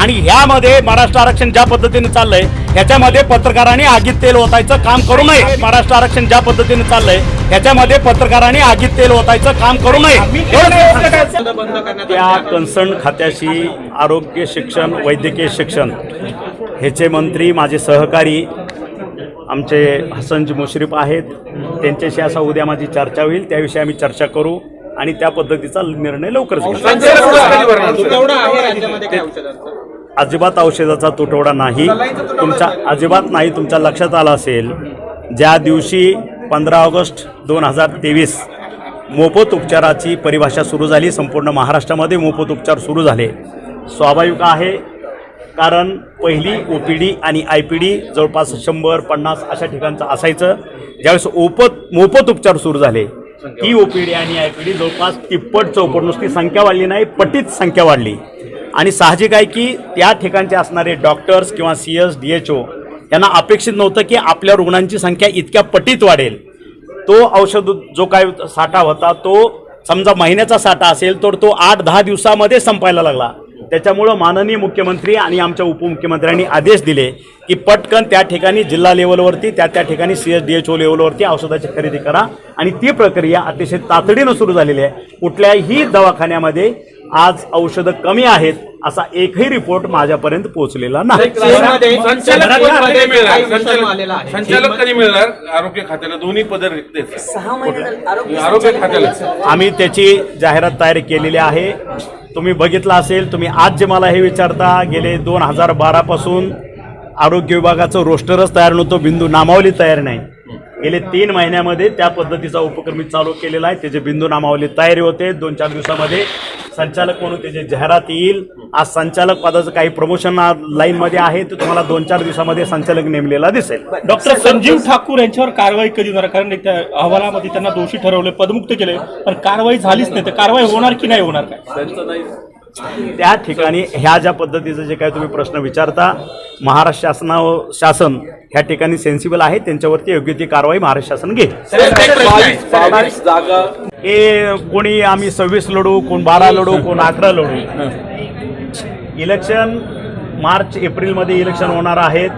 आणि ह्यामध्ये महाराष्ट्र आरक्षण ज्या पद्धतीने चाललंय ह्याच्यामध्ये पत्रकारांनी आगीत तेल ओतायचं काम करू नये. महाराष्ट्र आरक्षण ज्या पद्धतीने चाललंय ह्याच्यामध्ये पत्रकारांनी आगीत तेल ओतायचं काम करू नये. त्या कन्सर्न खात्याशी आरोग्य शिक्षण वैद्यकीय शिक्षण ह्याचे मंत्री माझे सहकारी आमचे हसनजी मुश्रीफ आहेत. त्यांच्याशी असा उद्या माझी चर्चा होईल त्याविषयी आम्ही चर्चा करू. आणि त्या पद्धतीचा निर्णय लवकरच अजिबात औषधाचा तुटवडा नाही. तुमच्या अजिबात नाही तुमच्या लक्षात आलं असेल ज्या दिवशी पंधरा ऑगस्ट दोन हजार तेवीस मोफत उपचाराची परिभाषा सुरू झाली संपूर्ण महाराष्ट्रामध्ये मोफत उपचार सुरू झाले. स्वाभाविक आहे कारण पहिली ओ पी डी आणि आय पी डी जवळपास शंभर पन्नास अशा ठिकाणचं असायचं. ज्यावेळेस ओपत मोफत उपचार सुरू झाले ती ओ पी डी आणि आय पी डी जवळपास तिप्पट चौपट नुसती संख्या वाढली नाही पटीत संख्या वाढली. आणि साहजिक आहे की त्या ठिकाणचे असणारे डॉक्टर्स किंवा C S D H O यांना अपेक्षित नव्हतं की आपल्या रुग्णांची संख्या इतक्या पटीत वाढेल. तो औषध जो काय साठा होता तो समजा महिन्याचा साठा असेल तर तो आठ दहा दिवसामध्ये संपायला लागला. त्याच्यामुळं माननीय मुख्यमंत्री आणि आमच्या उपमुख्यमंत्र्यांनी आदेश दिले की पटकन त्या ठिकाणी जिल्हा लेवलवरती त्या त्या ठिकाणी C S D H O लेवलवरती औषधाची खरेदी करा. आणि ती प्रक्रिया अतिशय तातडीनं सुरू झालेली आहे. कुठल्याही दवाखान्यामध्ये आज औषधं कमी आहेत असा एकही रिपोर्ट माझ्यापर्यंत पोहोचलेला नाही. संचालक कधी मिळणार? काही विषम आलेला संचालक आहे. संचालक कधी मिळणार? आरोग्य खात्याला दोन्ही पद. आरोग्य खात्याला. आम्ही त्याची जाहिरात तयार केलेली आहे. तुम्ही बघितलं असेल तुम्ही आज जे मला हे विचारता गेले दोन हजार बारापासून आरोग्य विभागाचं रोस्टरच तयार नव्हतं बिंदू नामावली तयार नाही. गेले तीन महिन्यामध्ये त्या पद्धतीचा उपक्रम मी चालू केलेला आहे. त्याचे बिंदू नामावली तयारी होते दोन चार दिवसामध्ये संचालक म्हणून त्याची जाहिरात येईल आज संचालक पदाचं काही प्रमोशन लाईनमध्ये आहे ते तुम्हाला दोन चार दिवसामध्ये संचालक नेमलेला दिसेल. डॉक्टर संजीव ठाकूर यांच्यावर कारवाई कधी होणार? कारण त्या अहवालामध्ये त्यांना दोषी ठरवले पदमुक्त केले पण कारवाई झालीच नाही. तर कारवाई होणार की नाही होणार काय? त्या ठिकाणी ह्या ज्या पद्धतीचं जे काही तुम्ही प्रश्न विचारता महाराष्ट्र शासना शासन ह्या ठिकाणी सेन्सिबल आहे त्यांच्यावरती योग्य ती कारवाई महाराष्ट्र शासन घेईल. हे कोणी आम्ही सव्वीस लढू कोण बारा लढू कोण अकरा लढू. इलेक्शन मार्च एप्रिलमध्ये इलेक्शन होणार आहेत.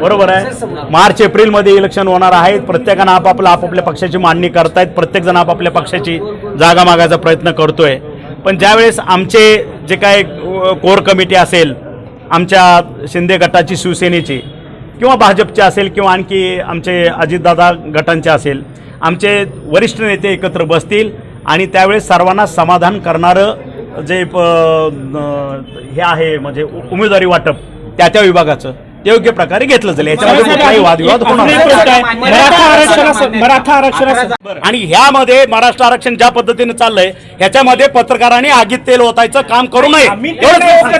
बरोबर आहे? मार्च एप्रिलमध्ये इलेक्शन होणार आहेत. प्रत्येकानं आपापलं आपापल्या पक्षाची मांडणी करतायत. प्रत्येक जण आपापल्या पक्षाची जागा मागायचा प्रयत्न करतोय. पण ज्यावेळेस आमचे जे काय कोर कमिटी असेल आमच्या शिंदे गटाची शिवसेनेची किंवा भाजपचे असेल किंवा आणखी आमचे अजितदादा गटांचे असेल आमचे वरिष्ठ नेते एकत्र बसतील आणि त्यावेळेस सर्वांना समाधान करणारं जे प- हे आहे म्हणजे उमेदवारी वाटप त्या त्या विभागाचं ते योग्य प्रकारे घेतलं जाईल याच्यामध्ये कुठलाही वादविवाद होणार. मराठा आरक्षणास आणि ह्यामध्ये महाराष्ट्र आरक्षण ज्या पद्धतीने चाललंय ह्याच्यामध्ये पत्रकारांनी आगीत तेल ओतायचं काम करू नये आम्ही एवढंच